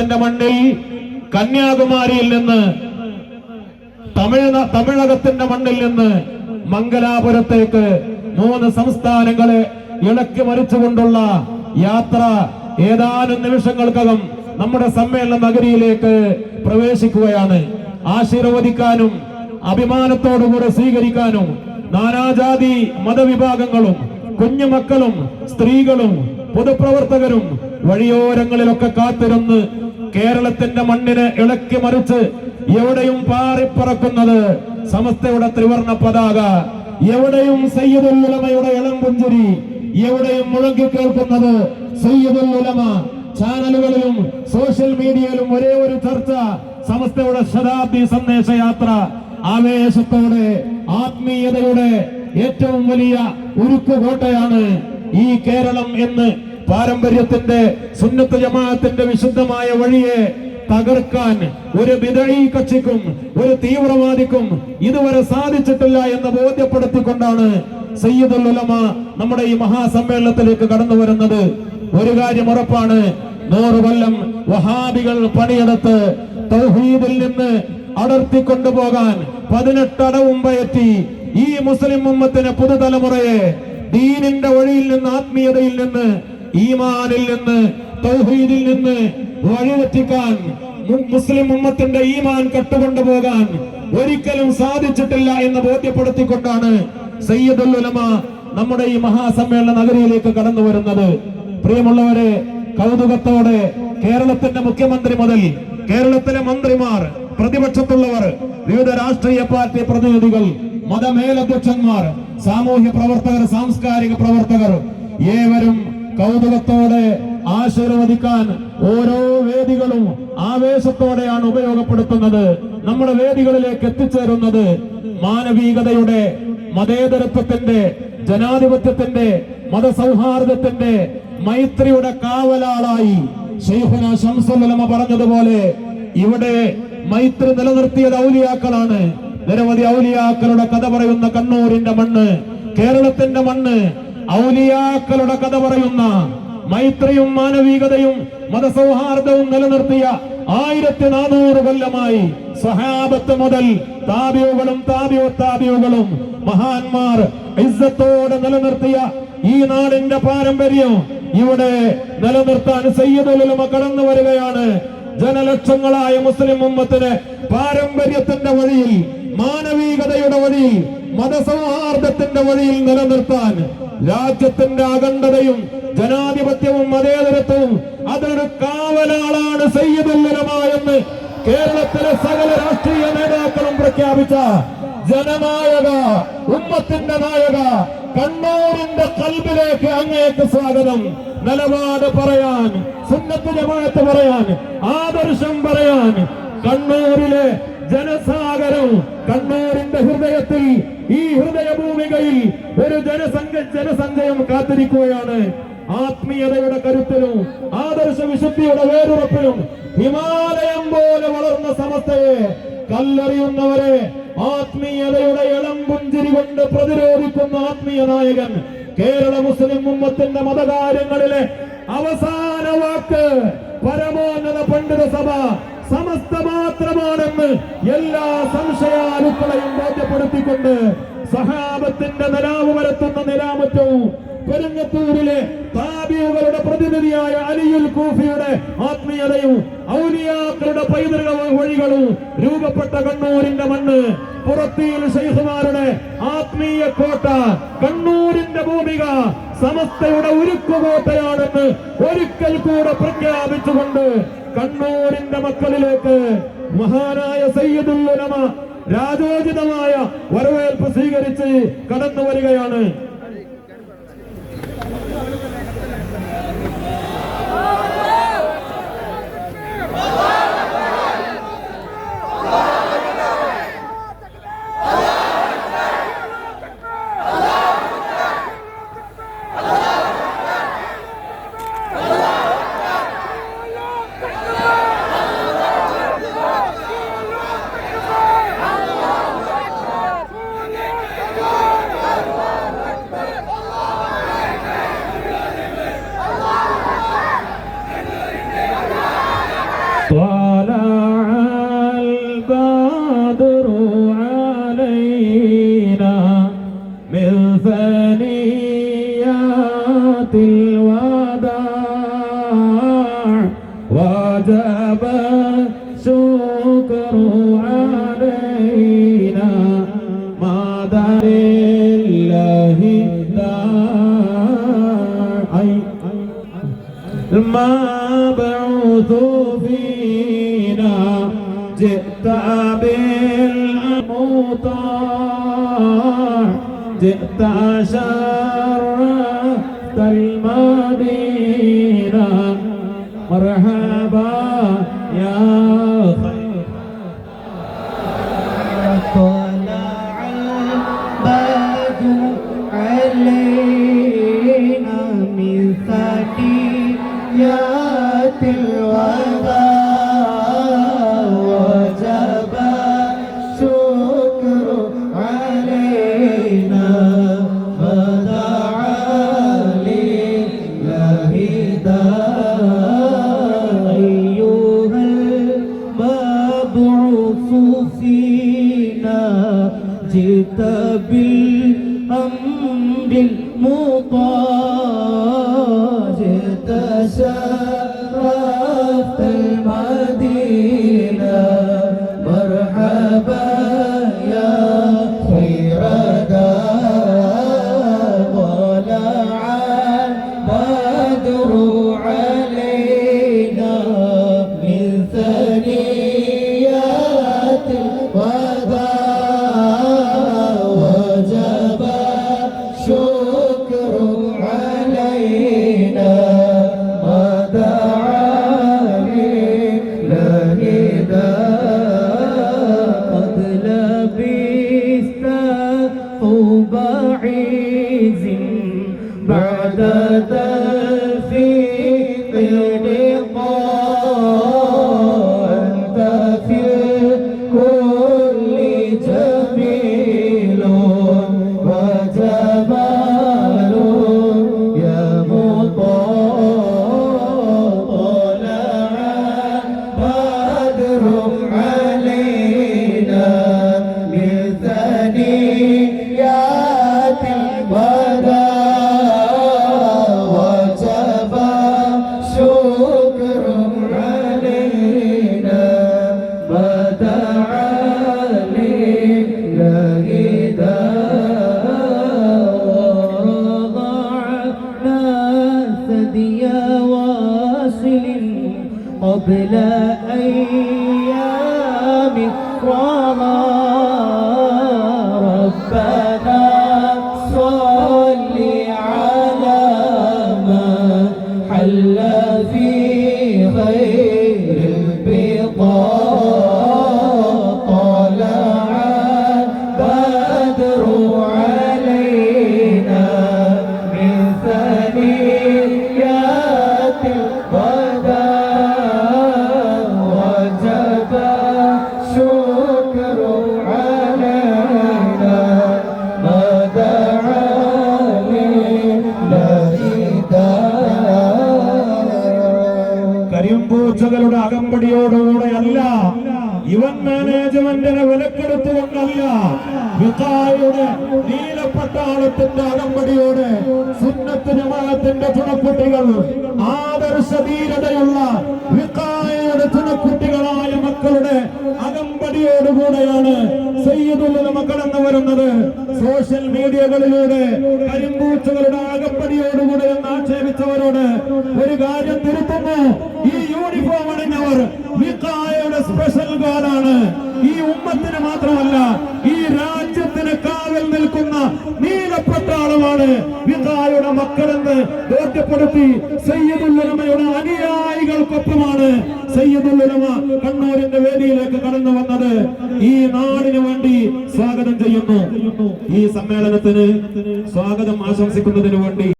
കേരളത്തിന്റെ മണ്ണിൽ കന്യാകുമാരിയിൽ നിന്ന് തമിഴ് തമിഴകത്തിന്റെ മണ്ണിൽ നിന്ന് മംഗലാപുരത്തേക്ക് മൂന്ന് സംസ്ഥാനങ്ങളെ ഇളക്കി മറിച്ചുകൊണ്ടുള്ള യാത്ര ഏതാനും നിമിഷങ്ങൾക്കകം നമ്മുടെ സമ്മേളന നഗരിയിലേക്ക് പ്രവേശിക്കുകയാണ്. ആശീർവദിക്കാനും അഭിമാനത്തോടുകൂടെ സ്വീകരിക്കാനും നാനാജാതി മതവിഭാഗങ്ങളും കുഞ്ഞുമക്കളും സ്ത്രീകളും പൊതുപ്രവർത്തകരും വഴിയോരങ്ങളിലൊക്കെ കാത്തിരുന്ന് കേരളത്തിന്റെ മണ്ണിനെ ഇളക്കി മറിച്ച് എവിടെയും പാറിപ്പറക്കുന്നത് സമസ്തയുടെ ത്രിവർണ പതാക എവിടെയും സയ്യിദുൽ ഉലമയുടെ ഇളം പുഞ്ചിരി എവിടെയും മുഴങ്ങി കേൾക്കുന്നത് സയ്യിദുൽ ഉലമ. ചാനലുകളിലും സോഷ്യൽ മീഡിയയിലും ഒരേ ഒരു ചർച്ച സമസ്തയുടെ ശതാബ്ദി സന്ദേശ യാത്ര ആവേശത്തോടെ ആത്മീയതയുടെ ഏറ്റവും വലിയ ഉരുക്കുകോട്ടയാണ് ഈ കേരളം എന്ന് പാരമ്പര്യത്തിന്റെ സുന്നത്ത് ജമാഅത്തിന്റെ വിശുദ്ധമായ വഴിയെ തകർക്കാൻ ഒരു വിതഴി കക്ഷിക്കും ഒരു തീവ്രവാദിക്കും ഇതുവരെ സാധിച്ചിട്ടില്ല എന്ന് ബോധ്യപ്പെടുത്തിക്കൊണ്ടാണ് സയ്യിദുൽ ഉലമ നമ്മുടെ ഈ മഹാസമ്മേളനത്തിലേക്ക് കടന്നു വരുന്നത്. ഒരു കാര്യം ഉറപ്പാണ് നൂറ് കൊല്ലം വഹാബികൾ പണിയെടുത്ത് തൗഹീദിൽ നിന്ന് അടർത്തിക്കൊണ്ടുപോകാൻ പതിനെട്ടടവും പയറ്റി ഈ മുസ്ലിം ഉമ്മത്തിന് പുതുതലമുറയെ ദീനിന്റെ വഴിയിൽ നിന്ന് ആത്മീയതയിൽ നിന്ന് ഈമാനിൽ നിന്ന് തൗഹീദിൽ നിന്ന് വഴിതെറ്റിക്കാൻ മുസ്ലിം ഉമ്മത്തിന്റെ ഈമാൻ കട്ടുകൊണ്ടുപോകാൻ ഒരിക്കലും സാധിച്ചിട്ടില്ല എന്ന് ബോധ്യപ്പെടുത്തിക്കൊണ്ടാണ് സയ്യിദുൽ ഉലമ നമ്മുടെ ഈ മഹാസമ്മേളന നഗരിയിലേക്ക് കടന്നു വരുന്നത്. പ്രിയമുള്ളവരെ കൗതുകത്തോടെ കേരളത്തിന്റെ മുഖ്യമന്ത്രി മുതൽ കേരളത്തിലെ മന്ത്രിമാർ പ്രതിപക്ഷത്തുള്ളവർ വിവിധ രാഷ്ട്രീയ പാർട്ടി പ്രതിനിധികൾ മതമേലധ്യക്ഷന്മാർ സാമൂഹ്യ പ്രവർത്തകർ സാംസ്കാരിക പ്രവർത്തകർ ഏവരും കൗതുകത്തോടെ ആശീർവദിക്കാൻ ഓരോ വേദികളും ആവേശത്തോടെയാണ് ഉപയോഗപ്പെടുത്തുന്നത്. നമ്മുടെ വേദികളിലേക്ക് എത്തിച്ചേരുന്നത് മാനവികതയുടെ മതേതരത്വത്തിന്റെ ജനാധിപത്യത്തിന്റെ മതസൗഹാർദ്ദത്തിന്റെ മൈത്രിയുടെ കാവലാളായി ഷെയ്ഖുന ശംസുലമ പറഞ്ഞതുപോലെ ഇവിടെ മൈത്രി നിലനിർത്തിയത് ഔലിയാക്കളാണ്. നിരവധി ഔലിയാക്കളുടെ കഥ പറയുന്ന കണ്ണൂരിന്റെ മണ്ണ് കേരളത്തിന്റെ മണ്ണ് ഔലിയാക്കളുടെ കഥ പറയുന്ന മൈത്രിയും മാനവികതയും മതസൗഹാർദ്ദവും നിലനിർത്തിയ ആയിരത്തി നാനൂറ് കൊല്ലമായി സഹാബത്ത് മുതൽ താബിയുകളും താപ്യോ മഹാന്മാർ ഇസ്സത്തോടെ നിലനിർത്തിയ ഈ നാടിന്റെ പാരമ്പര്യം ഇവിടെ നിലനിർത്താൻ സയ്യദുലുമ കടന്നു വരികയാണ്. ജനലക്ഷങ്ങളായ മുസ്ലിം ഉമ്മത്തിന് പാരമ്പര്യത്തിന്റെ വഴിയിൽ മാനവികതയുടെ വഴിയിൽ മതസൗഹാർദ്ദത്തിന്റെ വഴിയിൽ നിലനിർത്താൻ രാജ്യത്തിന്റെ അഖണ്ഡതയും ജനാധിപത്യവും മതേതരത്വവും അതിനൊരു കാവലാളാണ് സയ്യിദുല്ലമ എന്ന് കേരളത്തിലെ സകല രാഷ്ട്രീയ നേതാക്കളും പ്രഖ്യാപിച്ച ജനനായക ഉമ്മത്തിന്റെ നായക കണ്ണൂരിന്റെ കൽബിലേക്ക് അങ്ങേക്ക് സ്വാഗതം. നിലപാട് പറയാൻ സുന്നത്ത് ജമാഅത്ത് പറയാൻ ആദർശം പറയാൻ കണ്ണൂരിലെ ജനസാഗരം കണ്ണൂരിന്റെ ഹൃദയത്തിൽ ഈ ഹൃദയഭൂമികയിൽ ഒരു ജനസംഘ ജനസഞ്ചയം കാത്തിരിക്കുകയാണ്. ആത്മീയതയുടെ കരുത്തിലും ആദർശ വിശുദ്ധിയുടെ വേരുറപ്പിലും ഹിമാലയം പോലെ വളർന്ന സമസ്തയെ കല്ലെറിയുന്നവരെ ആത്മീയതയുടെ ഇളം പുഞ്ചിരി കൊണ്ട് പ്രതിരോധിക്കുന്ന ആത്മീയ നായകൻ കേരള മുസ്ലിം ഉമ്മത്തിന്റെ മതകാര്യങ്ങളിലെ അവസാന വാക്ക് പരമോന്നത പണ്ഡിത സഭ സമസ്ത മാത്രമാണെന്ന് എല്ലാ സംശയാലുക്കളെയും ബോധ്യപ്പെടുത്തിക്കൊണ്ട് സഹാബത്തിന്റെ നിലാവ് വരത്തുന്ന നിലാമറ്റവും പെരുങ്ങത്തൂരിലെ താബിയുകളുടെ പ്രതിനിധിയായ അലിയുൽ കൂഫിയുടെ ആത്മീയതയും ഔലിയാക്കളുടെ പൈതൃക വഴികളും രൂപപ്പെട്ട കണ്ണൂരിന്റെ മണ്ണ്. പുറത്തിയിൽ ശൈഖുമാരുടെ ആത്മീയ കോട്ട കണ്ണൂരിന്റെ ഭൂമിക സമസ്തയുടെ ഉരുക്കുകോട്ടയാണെന്ന് ഒരിക്കൽ കൂടെ പ്രഖ്യാപിച്ചുകൊണ്ട് കണ്ണൂരിന്റെ മക്കളിലേക്ക് മഹാനായ സയ്യിദുൽ ഉലമ രാജോചിതമായ വരവേൽപ്പ് സ്വീകരിച്ച് കടന്നു വരികയാണ് ثانيات الوداع. وجب الشكر علينا. مدى لله داعي المبعوث فينا. جئت بالمطاع جئت شرفت المدينة. مرحبا يا خير. جئت بالأمر المطاع جئت شرفت قبل അല്ല. ഇവൻ മാനേജ്മെന്റിനെ വിലക്കെടുത്തുകൊണ്ടല്ല. വികായുടെ നീലപ്പട്ടാളത്തിന്റെ അകമ്പടിയോടെ സുന്നത്ത് ജമാഅത്തിന്റെ ചുണക്കുട്ടികൾ ആദർശ ധീരതയുള്ള വികായയുടെ ചുണക്കുട്ടികളായ മക്കളുടെ അകമ്പടിയോടുകൂടെയാണ് സയ്യിദുൽ കടന്നു വരുന്നത് സോഷ്യൽ മീഡിയകളിലൂടെ കരിമ്പൂച്ചകളുടെ അകമ്പടിയോടുകൂടെ എന്ന് ആക്ഷേപിച്ചവരോട് ഒരു കാര്യം തിരുത്തുന്നു. അണിഞ്ഞവർ വികായയുടെ സ്പെഷ്യൽ ഗാർഡാണ് ഈ ഉമ്മത്തിന് മാത്രമല്ല ഈ രാജ്യത്തിന് കാവൽ നിൽക്കുന്ന നീലപ്പട്ടാളമാണ് നിക്കായയുടെ മക്കളെന്ന് ബോധ്യപ്പെടുത്തി സയ്യിദുല്ലമയുടെ അനുയായികൾക്കൊപ്പമാണ് സയ്യിദുല്ലമ കണ്ണൂരിന്റെ വേദിയിലേക്ക് കടന്നു വന്നത്. ഈ നാടിന് വേണ്ടി സ്വാഗതം ചെയ്യുന്നു. ഈ സമ്മേളനത്തിന് സ്വാഗതം ആശംസിക്കുന്നതിന് വേണ്ടി